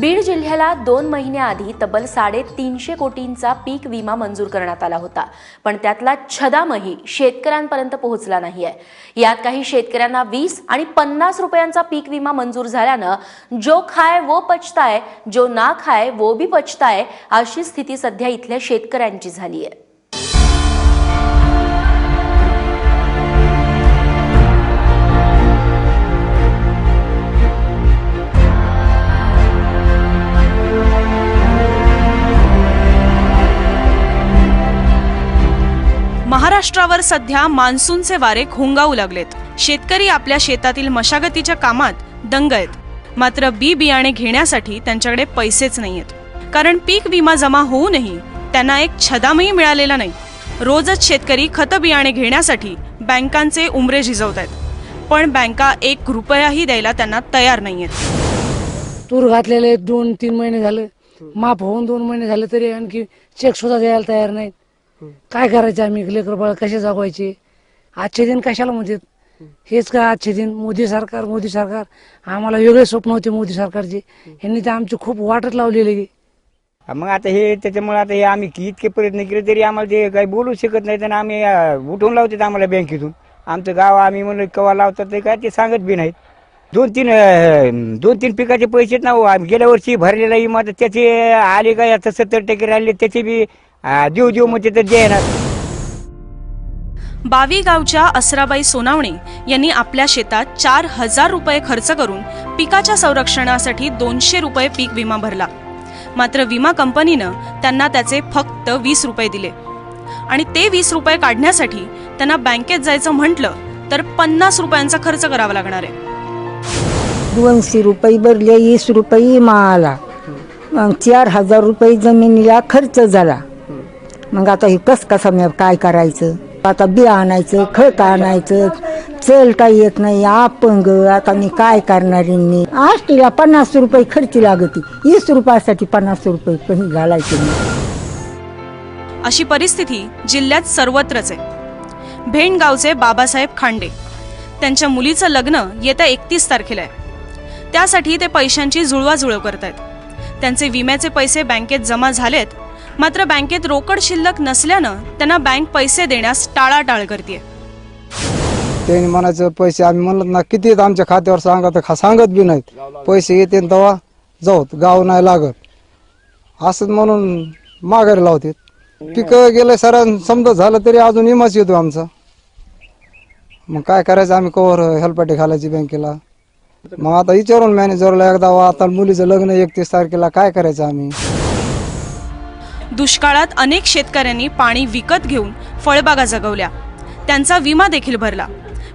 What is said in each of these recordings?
बीड जिल्ह्याला दोन महिन्याआधी तब्बल साडेतीनशे कोटींचा पीक विमा मंजूर करण्यात आला होता. पण त्यातला छदामही शेतकऱ्यांपर्यंत पोहोचला नाहीये. यात काही शेतकऱ्यांना वीस आणि पन्नास रुपयांचा पीक विमा मंजूर झाल्यानं जो खाय वो पचताय जो ना खाय वो बी पचताय अशी स्थिती सध्या इथल्या शेतकऱ्यांची झाली आहे महाराष्ट्रावर सध्या मान्सूनचे वारे घोंगावू लागलेत. शेतकरी आपल्या शेतातील मशागतीच्या कामात दंग आहेत. मात्र बी बियाणे घेण्यासाठी त्यांच्याकडे पैसेच नाहीयेत. कारण पीक विमा जमा होऊनही त्यांना एक छदामही मिळालेला नाही. रोजच शेतकरी खत बियाणे घेण्यासाठी बँकांचे उमरे झिजवत आहेत पण बँका एक रुपयाही द्यायला त्यांना तयार नाहीयेत. तूर घातलेले दोन तीन महिने झाले. माफ होऊन दोन महिने झाले तरी आणखी चेक सुद्धा द्यायला तयार नाहीत. काय करायचं आम्ही? लेकर बाळ कसे जगवायचे? आजचे दिन कशाला म्हणजे हेच का आजचे दिन? मोदी सरकार मोदी सरकार. आम्हाला वेगळे स्वप्न होते मोदी सरकारचे. यांनी तर आमची खूप वाटत लावलेली मग आता हे त्याच्यामुळे आता हे आम्ही इतके प्रयत्न केले तरी आम्हाला ते काही बोलू शकत नाही आणि आम्ही उठवून लावतात आम्हाला बँकेतून. आमचं गाव आम्ही म्हणलं कवा लावतात ते काय ते सांगत बी नाहीत. दोन तीन दोन तीन पिकाचे पैसे आहेत ना हो, गेल्या वर्षी भरलेला विमा त्याचे आले काय? आता सत्तर टक्के राहिले त्याचे बी देऊ देऊ म्हणजे तर देणार बावी गावच्या असराबाई सोनावणे यांनी आपल्या शेतात चार हजार रुपये खर्च करून पिकाच्या संरक्षणासाठी दोनशे रुपये पीक विमा भरला. मात्र विमा कंपनीनं त्यांना त्याचे फक्त वीस रुपये दिले. आणि ते वीस रुपये काढण्यासाठी त्यांना बँकेत जायचं म्हटलं तर पन्नास रुपयांचा खर्च करावा लागणार आहे. दोनशे रुपये भरले वीस रुपये विमा आला. मग चार हजार रुपये जमिनीला खर्च झाला. मग आता हे कस कसं मी काय करायचं? आता बी आणायचं खत आणायचं चलता येत नाही अपंग आता मी काय करणार मी? आष्टीला पन्नास रुपये खर्च लागते. वीस रुपयासाठी पन्नास रुपये पण घालायचे अशी परिस्थिती जिल्ह्यात सर्वत्रच आहे. भेंडगावचे बाबासाहेब खांडे. त्यांच्या मुलीचं लग्न येत्या एकतीस तारखेला आहे. त्यासाठी ते पैशांची जुळवाजुळव करत आहेत त्यांचे विम्याचे पैसे बँकेत जमा झालेत. मात्र बँकेत रोकड शिल्लक नसल्यानं त्यांना बँक पैसे देण्यास टाळाटाळ करते त्यांनी म्हणायचं पैसे आम्ही म्हणलं ना किती आहेत आमच्या खात्यावर सांगा तर खा- सांगत बी नाहीत. पैसे येते तेव्हा जाऊ गाव नाही लागत. असंच म्हणून माघारी लावते पिक गेलं सर समजा झालं तरी अजून विमाच येतो आमचा. मग काय करायचं? आम्ही कवर हेल्पाटी घालायची बँकेला. मग आता विचारून मॅनेजरला एकदा वा, आता मुलीचं लग्न एकतीस तारखेला काय करायचं आम्ही? दुष्काळात अनेक शेतकऱ्यांनी पाणी विकत घेऊन फळबागा जगवल्या. त्यांचा विमा देखील भरला.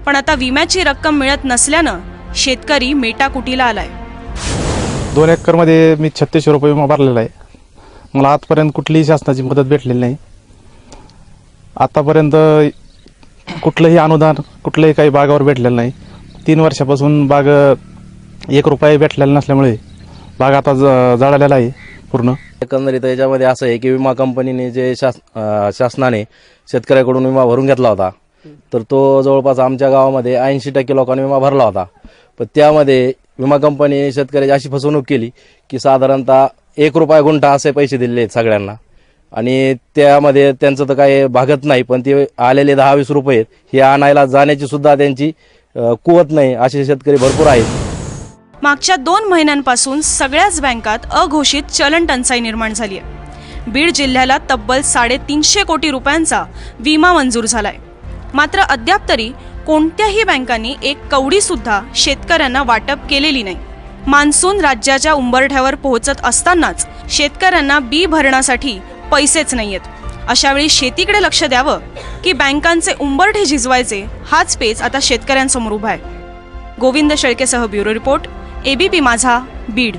पण आता विम्याची रक्कम मिळत नसल्यानं शेतकरी मेटाकुटीला आलाय. दोन एकरमध्ये मी छत्तीसशे रुपये विमा भरलेला आहे. मला आजपर्यंत कुठलीही शासनाची मदत भेटलेली नाही. आतापर्यंत कुठलंही अनुदान कुठलंही काही बागावर भेटलेलं नाही. तीन वर्षापासून बाग एक रुपये भेटलेला नसल्यामुळे बाग आता ज- जळालेला आहे पूर्ण. एकंदरीत याच्यामध्ये असं आहे की विमा कंपनीने जे शास अं, शासनाने शेतकऱ्याकडून विमा भरून घेतला होता. तर तो जवळपास आमच्या गावामध्ये ऐंशी टक्के लोकांनी विमा भरला होता. पण त्यामध्ये विमा कंपनीने शेतकऱ्याची अशी फसवणूक केली की साधारणतः एक रुपया गुंठा असे पैसे दिलेले आहेत सगळ्यांना. आणि त्यामध्ये त्यांचं तर काही भागत नाही पण ते आलेले दहा वीस रुपये आहेत, हे आणायला जाण्याची सुद्धा त्यांची अं, कुवत नाही असे शेतकरी भरपूर आहेत. मागच्या दोन महिन्यांपासून सगळ्याच बँकात अघोषित चलन टंचाई निर्माण झाली आहे बीड जिल्ह्याला तब्बल साडेतीनशे कोटी रुपयांचा विमा मंजूर झालाय. मात्र अद्याप तरी कोणत्याही बँकांनी एक कवडी सुद्धा शेतकऱ्यांना वाटप केलेली नाही. मान्सून राज्याच्या उंबरठ्यावर पोहोचत असतानाच शेतकऱ्यांना बी भरण्यासाठी पैसेच नाहीयेत. अशावेळी शेतीकडे लक्ष द्यावं की बँकांचे उंबरठे झिजवायचे हाच पेच आता शेतकऱ्यांसमोर उभा आहे. Govind शेळकेसह bureau report ABP Majha Beed.